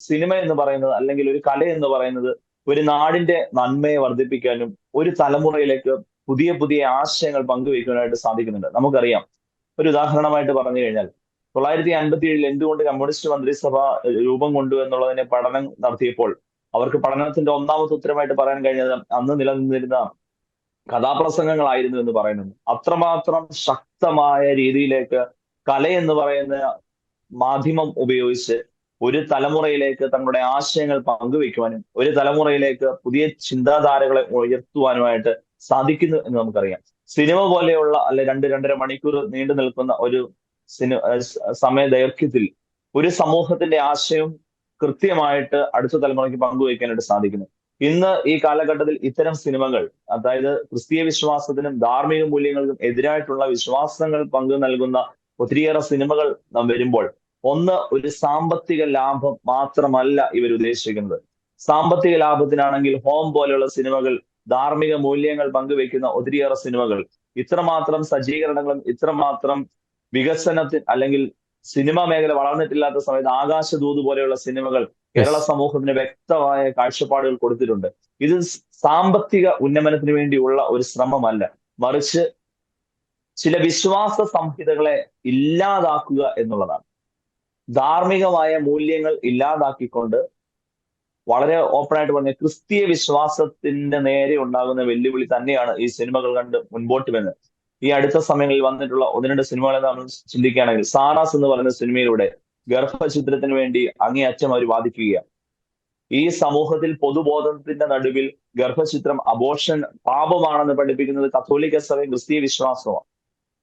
Cinema എന്ന് പറയുന്നത് അല്ലെങ്കിൽ ഒരു കല എന്ന് പറയുന്നത് ഒരു നാടിന്റെ നന്മയെ വർദ്ധിപ്പിക്കാനും ഒരു തലമുറയിലേക്ക് പുതിയ പുതിയ ആശയങ്ങൾ പങ്കുവയ്ക്കാനായിട്ട് സാധിക്കുന്നുണ്ട്. നമുക്കറിയാം. ഒരു ഉദാഹരണമായിട്ട് പറഞ്ഞു കഴിഞ്ഞാൽ തൊള്ളായിരത്തി അൻപത്തി ഏഴിൽ എന്തുകൊണ്ട് കമ്മ്യൂണിസ്റ്റ് മന്ത്രിസഭ രൂപം കൊണ്ടു എന്നുള്ളതിനെ പഠനം നടത്തിയപ്പോൾ അവർക്ക് പഠനത്തിന്റെ ഒന്നാമത്തെ ഉത്തരമായിട്ട് പറയാൻ കഴിഞ്ഞത് അന്ന് നിലനിന്നിരുന്ന കഥാപ്രസംഗങ്ങളായിരുന്നു എന്ന് പറയുന്നു അത്രമാത്രം ശക്തമായ രീതിയിലേക്ക് കല എന്ന് പറയുന്ന മാധ്യമം ഉപയോഗിച്ച് ഒരു തലമുറയിലേക്ക് തങ്ങളുടെ ആശയങ്ങൾ പങ്കുവെക്കുവാനും ഒരു തലമുറയിലേക്ക് പുതിയ ചിന്താധാരകളെ ഉയർത്തുവാനുമായിട്ട് സാധിക്കുന്നു എന്ന് നമുക്കറിയാം. സിനിമ പോലെയുള്ള അല്ലെ രണ്ട് രണ്ടര മണിക്കൂർ നീണ്ടു നിൽക്കുന്ന ഒരു സിനിമ സമയ ദൈർഘ്യത്തിൽ ഒരു സമൂഹത്തിന്റെ ആശയം കൃത്യമായിട്ട് അടുത്ത തലമുറയ്ക്ക് പങ്കുവയ്ക്കാനായിട്ട് സാധിക്കുന്നു. ഇന്ന് ഈ കാലഘട്ടത്തിൽ ഇത്തരം സിനിമകൾ അതായത് ക്രിസ്തീയ വിശ്വാസത്തിനും ധാർമ്മിക മൂല്യങ്ങൾക്കും എതിരായിട്ടുള്ള വിശ്വാസങ്ങൾ പങ്കു നൽകുന്ന ഒത്തിരിയേറെ സിനിമകൾ നാം വരുമ്പോൾ ഒന്ന് ഒരു സാമ്പത്തിക ലാഭം മാത്രമല്ല ഇവർ ഉദ്ദേശിക്കുന്നത്. സാമ്പത്തിക ലാഭത്തിനാണെങ്കിൽ ഹോം പോലെയുള്ള സിനിമകൾ ധാർമ്മിക മൂല്യങ്ങൾ പങ്കുവെക്കുന്ന ഒത്തിരിയേറെ സിനിമകൾ. ഇത്രമാത്രം സജ്ജീകരണങ്ങളും ഇത്രമാത്രം വികസനത്തിന് അല്ലെങ്കിൽ സിനിമാ മേഖല വളർന്നിട്ടില്ലാത്ത സമയത്ത് ആകാശദൂത് പോലെയുള്ള സിനിമകൾ കേരള സമൂഹത്തിന് വ്യക്തമായ കാഴ്ചപ്പാടുകൾ കൊടുത്തിട്ടുണ്ട്. ഇത് സാമ്പത്തിക ഉന്നമനത്തിന് വേണ്ടിയുള്ള ഒരു ശ്രമമല്ല. മറിച്ച് ചില വിശ്വാസ സംഹിതകളെ ഇല്ലാതാക്കുക എന്നുള്ളതാണ്. ധാർമ്മികമായ മൂല്യങ്ങൾ ഇല്ലാതാക്കിക്കൊണ്ട് വളരെ ഓപ്പൺ ആയിട്ട് പറഞ്ഞ ക്രിസ്തീയ വിശ്വാസത്തിന്റെ നേരെ ഉണ്ടാകുന്ന വെല്ലുവിളി തന്നെയാണ് ഈ സിനിമകൾ കണ്ട് മുൻപോട്ട് വരുന്നത്. ഈ അടുത്ത സമയങ്ങളിൽ വന്നിട്ടുള്ള ഒന്ന് രണ്ട് സിനിമകളെ നമ്മൾ ചിന്തിക്കുകയാണെങ്കിൽ സാറാസ് എന്ന് പറയുന്ന സിനിമയിലൂടെ ഗർഭചിത്രത്തിന് വേണ്ടി അങ്ങേയറ്റം അവർ വാദിക്കുകയാണ്. ഈ സമൂഹത്തിൽ പൊതുബോധത്തിന്റെ നടുവിൽ ഗർഭചിത്രം അബോഷൻ പാപമാണെന്ന് പഠിപ്പിക്കുന്നത് കത്തോലിക്ക സഭയും ക്രിസ്തീയ വിശ്വാസമാണ്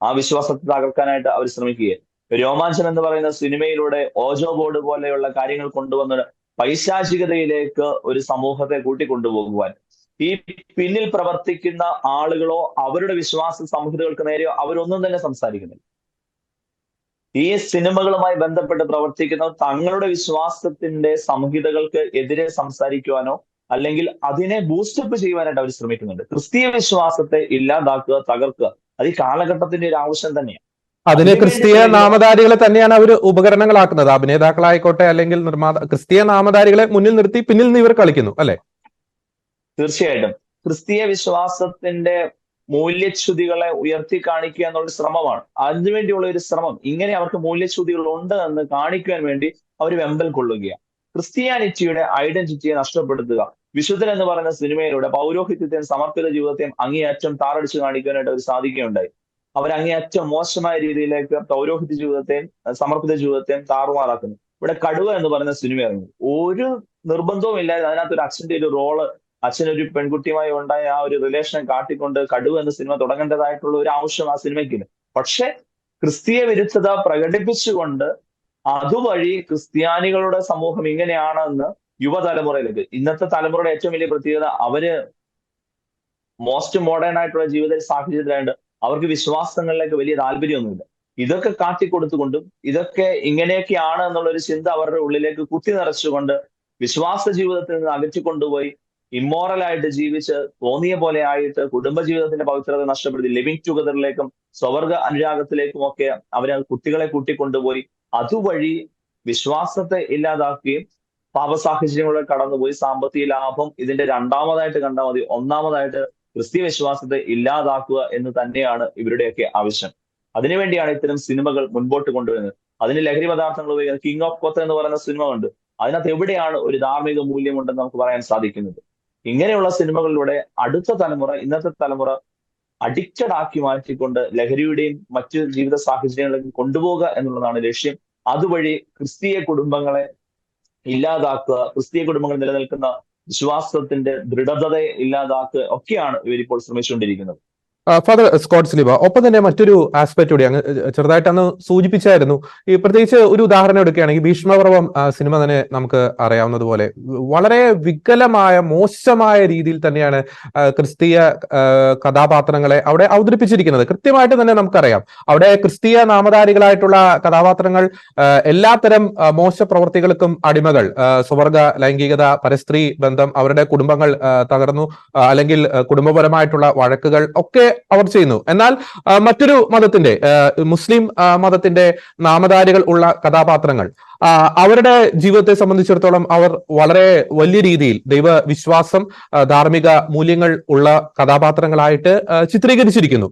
ആ വിശ്വാസത്തെ തകർക്കാനായിട്ട് അവർ ശ്രമിക്കുകയാണ്. രോമാഞ്ചം എന്ന് പറയുന്ന സിനിമയിലൂടെ ഓജോ ബോർഡ് പോലെയുള്ള കാര്യങ്ങൾ കൊണ്ടുവന്ന പൈശാചികതയിലേക്ക് ഒരു സമൂഹത്തെ കൂട്ടിക്കൊണ്ടുപോകുവാൻ. ഈ പിന്നിൽ പ്രവർത്തിക്കുന്ന ആളുകളോ അവരുടെ വിശ്വാസ സംഹിതകൾക്ക് നേരെയോ അവരൊന്നും തന്നെ സംസാരിക്കുന്നില്ല. ഈ സിനിമകളുമായി ബന്ധപ്പെട്ട് പ്രവർത്തിക്കുന്ന തങ്ങളുടെ വിശ്വാസത്തിന്റെ സംഹിതകൾക്ക് എതിരെ സംസാരിക്കുവാനോ അല്ലെങ്കിൽ അതിനെ ബൂസ്റ്റപ്പ് ചെയ്യുവാനായിട്ട് അവർ ശ്രമിക്കുന്നുണ്ട്. ക്രിസ്തീയ വിശ്വാസത്തെ ഇല്ലാതാക്കുക തകർക്കുക അത് ഈ കാലഘട്ടത്തിന്റെ ഒരു ആവശ്യം തന്നെയാണ്. അതിന് ക്രിസ്തീയ നാമധാരികളെ തന്നെയാണ് അവർ ഉപകരണങ്ങളാക്കുന്നത്. അഭിനേതാക്കളായിക്കോട്ടെ അല്ലെങ്കിൽ നിർമ്മാത ക്രിസ്തീയ നാമധാരികളെ മുന്നിൽ നിർത്തി പിന്നിൽ നിന്ന് ഇവർ കളിക്കുന്നു അല്ലെ? തീർച്ചയായിട്ടും. ക്രിസ്തീയ വിശ്വാസത്തിന്റെ മൂല്യച്യുതികളെ ഉയർത്തി കാണിക്കുക എന്നുള്ള ശ്രമമാണ്. അതിനുവേണ്ടിയുള്ള ഒരു ശ്രമം. ഇങ്ങനെ അവർക്ക് മൂല്യച്യുതികൾ ഉണ്ട് എന്ന് കാണിക്കുവാൻ വേണ്ടി അവർ വെമ്പൽ കൊള്ളുകയാണ്. ക്രിസ്ത്യാനിറ്റിയുടെ ഐഡന്റിറ്റിയെ നഷ്ടപ്പെടുത്തുക. വിശുദ്ധൻ എന്ന് പറയുന്ന സിനിമയിലൂടെ പൗരോഹിത്യത്തെയും സമർപ്പിത ജീവിതത്തെയും അങ്ങേയറ്റം താറടിച്ചു കാണിക്കാനായിട്ട് അവർ സാധിക്കുകയുണ്ടായി. അവർ അങ്ങേയറ്റം മോശമായ രീതിയിലേക്ക് പൗരോഹിത ജീവിതത്തെയും സമർപ്പിത ജീവിതത്തെയും താറുമാറാക്കുന്നു. ഇവിടെ കടുവ എന്ന് പറയുന്ന സിനിമ ഇറങ്ങി. ഒരു നിർബന്ധവും ഇല്ലാതെ അതിനകത്ത് ഒരു അച്ഛന്റെ ഒരു റോൾ അച്ഛനൊരു പെൺകുട്ടിയുമായി ഉണ്ടായ ആ ഒരു റിലേഷൻ കാട്ടിക്കൊണ്ട് കടുവ എന്ന സിനിമ തുടങ്ങേണ്ടതായിട്ടുള്ള ഒരു ആവശ്യം ആ സിനിമയ്ക്കില്ല. പക്ഷെ ക്രിസ്തീയ വിരുദ്ധത പ്രകടിപ്പിച്ചുകൊണ്ട് അതുവഴി ക്രിസ്ത്യാനികളുടെ സമൂഹം ഇങ്ങനെയാണെന്ന് യുവതലമുറയിലേക്ക് ഇന്നത്തെ തലമുറയുടെ ഏറ്റവും വലിയ പ്രത്യേകത അവർ മോസ്റ്റ് മോഡേൺ ആയിട്ടുള്ള ജീവിത സാഹചര്യത്തിലായിട്ട് അവർക്ക് വിശ്വാസങ്ങളിലേക്ക് വലിയ താല്പര്യമൊന്നുമില്ല. ഇതൊക്കെ കാട്ടിക്കൊടുത്തുകൊണ്ടും ഇതൊക്കെ ഇങ്ങനെയൊക്കെയാണ് എന്നുള്ള ഒരു ചിന്ത അവരുടെ ഉള്ളിലേക്ക് കുത്തി നിറച്ചുകൊണ്ട് വിശ്വാസ ജീവിതത്തിൽ നിന്ന് അകറ്റിക്കൊണ്ടുപോയി ഇമ്മോറലായിട്ട് ജീവിച്ച് തോന്നിയ പോലെ ആയിട്ട് കുടുംബജീവിതത്തിന്റെ പവിത്രത നഷ്ടപ്പെടുത്തി ലിവിങ് ടുഗദറിലേക്കും സ്വവർഗ അനുരാഗത്തിലേക്കും ഒക്കെ അവരെ കുട്ടികളെ കൂട്ടിക്കൊണ്ടുപോയി. അതുവഴി വിശ്വാസത്തെ ഇല്ലാതാക്കുകയും പാപസാഹചര്യങ്ങളിലൂടെ കടന്നുപോയി. സാമ്പത്തിക ലാഭം ഇതിന്റെ രണ്ടാമതായിട്ട് കണ്ടാൽ മതി. ഒന്നാമതായിട്ട് ക്രിസ്തീയ വിശ്വാസത്തെ ഇല്ലാതാക്കുക എന്ന് തന്നെയാണ് ഇവരുടെയൊക്കെ ആവശ്യം. അതിനുവേണ്ടിയാണ് ഇത്തരം സിനിമകൾ മുൻപോട്ട് കൊണ്ടുവരുന്നത്. അതിന് ലഹരി പദാർത്ഥങ്ങൾ ഉപയോഗിക്കുന്നത് കിങ് ഓഫ് കൊത്ത എന്ന് പറയുന്ന സിനിമ ഉണ്ട് അതിനകത്ത് എവിടെയാണ് ഒരു ധാർമ്മിക മൂല്യമുണ്ടെന്ന് നമുക്ക് പറയാൻ സാധിക്കുന്നത്? ഇങ്ങനെയുള്ള സിനിമകളിലൂടെ അടുത്ത തലമുറ ഇന്നത്തെ തലമുറ അഡിക്റ്റഡ് ആക്കി മാറ്റിക്കൊണ്ട് ലഹരിയുടെയും മറ്റു ജീവിത സാഹചര്യങ്ങളിലേക്ക് കൊണ്ടുപോകുക എന്നുള്ളതാണ് ലക്ഷ്യം. അതുവഴി ക്രിസ്തീയ കുടുംബങ്ങളെ ഇല്ലാതാക്കുക ക്രിസ്തീയ കുടുംബങ്ങൾ നിലനിൽക്കുന്ന വിശ്വാസത്തിന്റെ ദൃഢതയെ ഇല്ലാതാക്കുക ഒക്കെയാണ് ഇവരിപ്പോൾ ശ്രമിച്ചുകൊണ്ടിരിക്കുന്നത്. ഫാദർ സ്കോട്ട് സ്ലിബ ഒപ്പം തന്നെ മറ്റൊരു ആസ്പെക്ട് കൂടി അങ്ങ് ചെറുതായിട്ട് അന്ന് സൂചിപ്പിച്ചായിരുന്നു. ഈ പ്രത്യേകിച്ച് ഒരു ഉദാഹരണം എടുക്കുകയാണെങ്കിൽ ഭീഷ്മപർവം സിനിമ തന്നെ നമുക്ക് അറിയാവുന്നതുപോലെ വളരെ വികലമായ മോശമായ രീതിയിൽ തന്നെയാണ് ക്രിസ്തീയ കഥാപാത്രങ്ങളെ അവിടെ അവതരിപ്പിച്ചിരിക്കുന്നത്. കൃത്യമായിട്ട് തന്നെ നമുക്കറിയാം. അവിടെ ക്രിസ്തീയ നാമധാരികളായിട്ടുള്ള കഥാപാത്രങ്ങൾ എല്ലാത്തരം മോശ പ്രവർത്തികൾക്കും അടിമകൾ സ്വർഗ ലൈംഗികത പരസ്ത്രീ ബന്ധം അവരുടെ കുടുംബങ്ങൾ തകർന്നു അല്ലെങ്കിൽ കുടുംബപരമായിട്ടുള്ള വഴക്കുകൾ ഒക്കെ അവർ ചെയ്യുന്നു. എന്നാൽ മറ്റൊരു മതത്തിന്റെ മുസ്ലിം മതത്തിന്റെ നാമധാരികൾ ഉള്ള കഥാപാത്രങ്ങൾ അവരുടെ ജീവിതത്തെ സംബന്ധിച്ചിടത്തോളം അവർ വളരെ വലിയ രീതിയിൽ ദൈവവിശ്വാസം ധാർമ്മിക മൂല്യങ്ങൾ ഉള്ള കഥാപാത്രങ്ങളായിട്ട് ചിത്രീകരിച്ചിരിക്കുന്നു.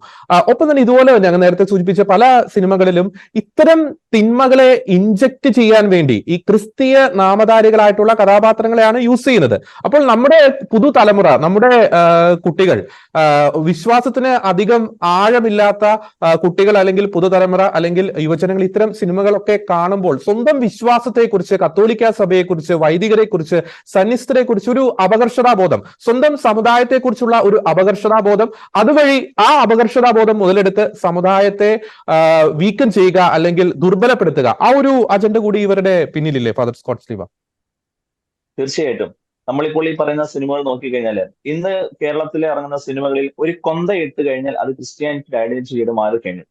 ഒപ്പം തന്നെ ഇതുപോലെ അങ്ങ് നേരത്തെ സൂചിപ്പിച്ച പല സിനിമകളിലും ഇത്തരം തിന്മകളെ ഇഞ്ചക്ട് ചെയ്യാൻ വേണ്ടി ഈ ക്രിസ്തീയ നാമധാരികളായിട്ടുള്ള കഥാപാത്രങ്ങളെയാണ് യൂസ് ചെയ്യുന്നത്. അപ്പോൾ നമ്മുടെ പുതുതലമുറ നമ്മുടെ കുട്ടികൾ വിശ്വാസത്തിന് അധികം ആഴമില്ലാത്ത കുട്ടികൾ അല്ലെങ്കിൽ പുതുതലമുറ അല്ലെങ്കിൽ യുവജനങ്ങൾ ഇത്തരം സിനിമകളൊക്കെ കാണുമ്പോൾ സ്വന്തം വിശ്വാസത്തെക്കുറിച്ച് കത്തോലിക്ക സഭയെക്കുറിച്ച് വൈദികരെക്കുറിച്ച് കുറിച്ച് സന്യസ്തരെ കുറിച്ച് ഒരു അപകർഷതാബോധം. സ്വന്തം സമുദായത്തെക്കുറിച്ചുള്ള ഒരു അപകർഷതാബോധം. അതുവഴി ആ അപകർഷതാബോധം മുതലെടുത്ത് സമുദായത്തെ വീക്കം ചെയ്യുക അല്ലെങ്കിൽ ദുർബലപ്പെടുത്തുക. ആ ഒരു അജണ്ട കൂടി ഇവരുടെ പിന്നിലില്ലേ ഫാദർ സ്കോട്ട് സ്ലീവ തീർച്ചയായിട്ടും. നമ്മളിപ്പോൾ ഈ പറയുന്ന സിനിമകൾ നോക്കിക്കഴിഞ്ഞാൽ ഇന്ന് കേരളത്തിൽ ഇറങ്ങുന്ന സിനിമകളിൽ ഒരു കൊന്ത ഇട്ട് കഴിഞ്ഞാൽ അത് ക്രിസ്ത്യാനിറ്റി ഐഡന്റിറ്റിയുടെ ചെയ്ത് മാറിക്കഴിഞ്ഞു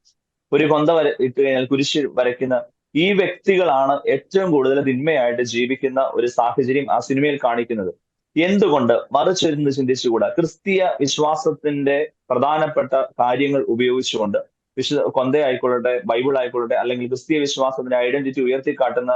ഒരു കൊന്ത വര ഇട്ട് കഴിഞ്ഞാൽ കുരിശ് വരയ്ക്കുന്ന ഈ വ്യക്തികളാണ് ഏറ്റവും കൂടുതൽ തിന്മയായിട്ട് ജീവിക്കുന്ന ഒരു സാഹചര്യം ആ സിനിമയിൽ കാണിക്കുന്നത്. എന്തുകൊണ്ട്? മറിച്ചിരുന്ന് ചിന്തിച്ചുകൂടാ. ക്രിസ്തീയ വിശ്വാസത്തിന്റെ പ്രധാനപ്പെട്ട കാര്യങ്ങൾ ഉപയോഗിച്ചുകൊണ്ട് വിശുദ്ധ കൊന്ത ആയിക്കൊള്ളട്ടെ ബൈബിൾ ആയിക്കൊള്ളട്ടെ അല്ലെങ്കിൽ ക്രിസ്തീയ വിശ്വാസത്തിന്റെ ഐഡന്റിറ്റി ഉയർത്തിക്കാട്ടുന്ന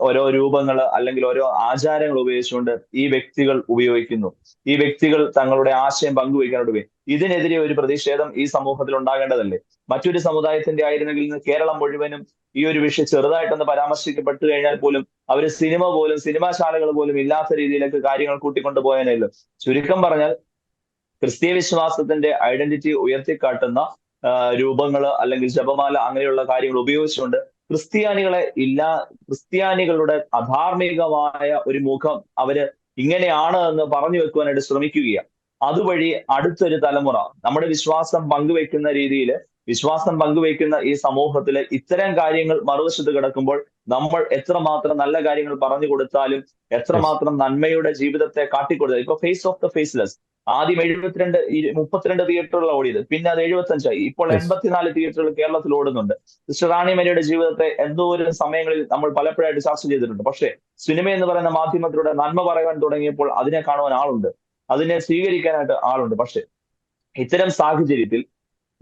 ഓരോ രൂപങ്ങൾ അല്ലെങ്കിൽ ഓരോ ആചാരങ്ങൾ ഉപയോഗിച്ചുകൊണ്ട് ഈ വ്യക്തികൾ ഉപയോഗിക്കുന്നു. ഈ വ്യക്തികൾ തങ്ങളുടെ ആശയം പങ്കുവയ്ക്കാനോട് ഇതിനെതിരെ ഒരു പ്രതിഷേധം ഈ സമൂഹത്തിൽ ഉണ്ടാകേണ്ടതല്ലേ? മറ്റൊരു സമുദായത്തിന്റെ ആയിരുന്നെങ്കിൽ ഇന്ന് കേരളം മുഴുവനും ഈ ഒരു വിഷയം ചെറുതായിട്ടൊന്ന് പരാമർശിക്കപ്പെട്ടു കഴിഞ്ഞാൽ പോലും അവർ സിനിമ പോലും സിനിമാശാലകൾ പോലും ഇല്ലാത്ത രീതിയിലേക്ക് കാര്യങ്ങൾ കൂട്ടിക്കൊണ്ടു പോയനല്ലോ ചുരുക്കം പറഞ്ഞാൽ ക്രിസ്തീയ വിശ്വാസത്തിന്റെ ഐഡന്റിറ്റി ഉയർത്തിക്കാട്ടുന്ന രൂപങ്ങൾ അല്ലെങ്കിൽ ജപമാല അങ്ങനെയുള്ള കാര്യങ്ങൾ ഉപയോഗിച്ചുകൊണ്ട് ക്രിസ്ത്യാനികളെ ഇല്ല ക്രിസ്ത്യാനികളുടെ അധാർമികമായ ഒരു മുഖം അവർ ഇങ്ങനെയാണ് എന്ന് പറഞ്ഞു വെക്കുവാനായിട്ട് ശ്രമിക്കുകയാണ് അതുവഴി അടുത്തൊരു തലമുറ നമ്മുടെ വിശ്വാസം പങ്കുവെക്കുന്ന രീതിയിൽ വിശ്വാസം പങ്കുവെക്കുന്ന ഈ സമൂഹത്തിൽ ഇത്തരം കാര്യങ്ങൾ മറുവശത്ത് കിടക്കുമ്പോൾ നമ്മൾ എത്രമാത്രം നല്ല കാര്യങ്ങൾ പറഞ്ഞു കൊടുത്താലും എത്രമാത്രം നന്മയുടെ ജീവിതത്തെ കാട്ടിക്കൊടുത്താലും ഇപ്പൊ ഫേസ് ഓഫ് ദ ഫേസ്ലെസ് ആദ്യം എഴുപത്തിരണ്ട് മുപ്പത്തിരണ്ട് തിയേറ്ററുകൾ ഓടിയത്. പിന്നെ അത് എഴുപത്തഞ്ചായി ഇപ്പോൾ. എൺപത്തിനാല് തിയേറ്ററുകൾ കേരളത്തിൽ ഓടുന്നുണ്ട്. സിസ്റ്റർ റാണി മരിയുടെ ജീവിതത്തെ എന്തോ ഒരു സമയങ്ങളിൽ നമ്മൾ പലപ്പോഴായിട്ട് ചർച്ച ചെയ്തിട്ടുണ്ട്. പക്ഷേ സിനിമ എന്ന് പറയുന്ന മാധ്യമത്തിലൂടെ നന്മ പറയാൻ തുടങ്ങിയപ്പോൾ അതിനെ കാണുവാൻ ആളുണ്ട്. അതിനെ സ്വീകരിക്കാനായിട്ട് ആളുണ്ട്. പക്ഷേ ഇത്തരം സാഹചര്യത്തിൽ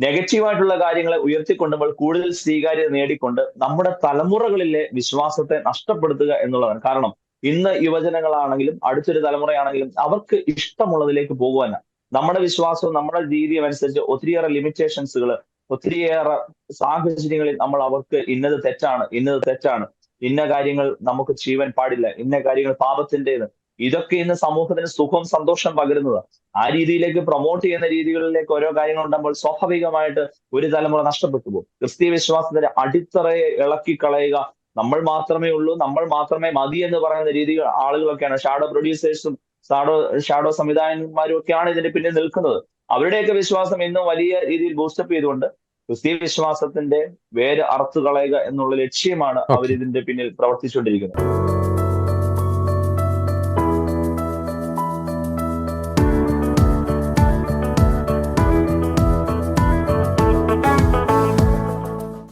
നെഗറ്റീവായിട്ടുള്ള കാര്യങ്ങളെ ഉയർത്തിക്കൊണ്ടുമ്പോൾ കൂടുതൽ സ്വീകാര്യത നേടിക്കൊണ്ട് നമ്മുടെ തലമുറകളിലെ വിശ്വാസത്തെ നഷ്ടപ്പെടുത്തുക എന്നുള്ളതാണ്. കാരണം ഇന്ന് യുവജനങ്ങളാണെങ്കിലും അടുത്തൊരു തലമുറയാണെങ്കിലും അവർക്ക് ഇഷ്ടമുള്ളതിലേക്ക് പോകുവാനാണ് നമ്മുടെ വിശ്വാസവും നമ്മുടെ രീതിയും അനുസരിച്ച് ഒത്തിരിയേറെ ലിമിറ്റേഷൻസുകൾ ഒത്തിരിയേറെ സാഹചര്യങ്ങളിൽ നമ്മൾ അവർക്ക് ഇന്നത് തെറ്റാണ് ഇന്നത് തെറ്റാണ് ഇന്ന കാര്യങ്ങൾ നമുക്ക് ചെയ്യുവാൻ പാടില്ല ഇന്ന കാര്യങ്ങൾ പാപത്തിന്റെത്. ഇതൊക്കെ ഇന്ന് സമൂഹത്തിന് സുഖം സന്തോഷം പകരുന്നത്. ആ രീതിയിലേക്ക് പ്രൊമോട്ട് ചെയ്യുന്ന രീതികളിലേക്ക് ഓരോ കാര്യങ്ങൾ ഉണ്ടാകുമ്പോൾ സ്വാഭാവികമായിട്ട് ഒരു തലമുറ നഷ്ടപ്പെട്ടു പോകും. ക്രിസ്തീയ വിശ്വാസത്തിന്റെ അടിത്തറയെ ഇളക്കി കളയുക നമ്മൾ മാത്രമേ ഉള്ളൂ നമ്മൾ മാത്രമേ മതി എന്ന് പറയുന്ന രീതികൾ ആളുകളൊക്കെയാണ്. ഷാഡോ പ്രൊഡ്യൂസേഴ്സും ഷാഡോ ഷാഡോ സംവിധായകന്മാരും ഒക്കെയാണ് ഇതിന്റെ പിന്നിൽ നിൽക്കുന്നത്. അവരുടെയൊക്കെ വിശ്വാസം ഇന്നും വലിയ രീതിയിൽ ബൂസ്റ്റപ്പ് ചെയ്തുകൊണ്ട് ക്രിസ്തീയ വിശ്വാസത്തിന്റെ വേര് അറുത്തു കളയുക എന്നുള്ള ലക്ഷ്യമാണ് അവരിതിന്റെ പിന്നിൽ പ്രവർത്തിച്ചുകൊണ്ടിരിക്കുന്നത്.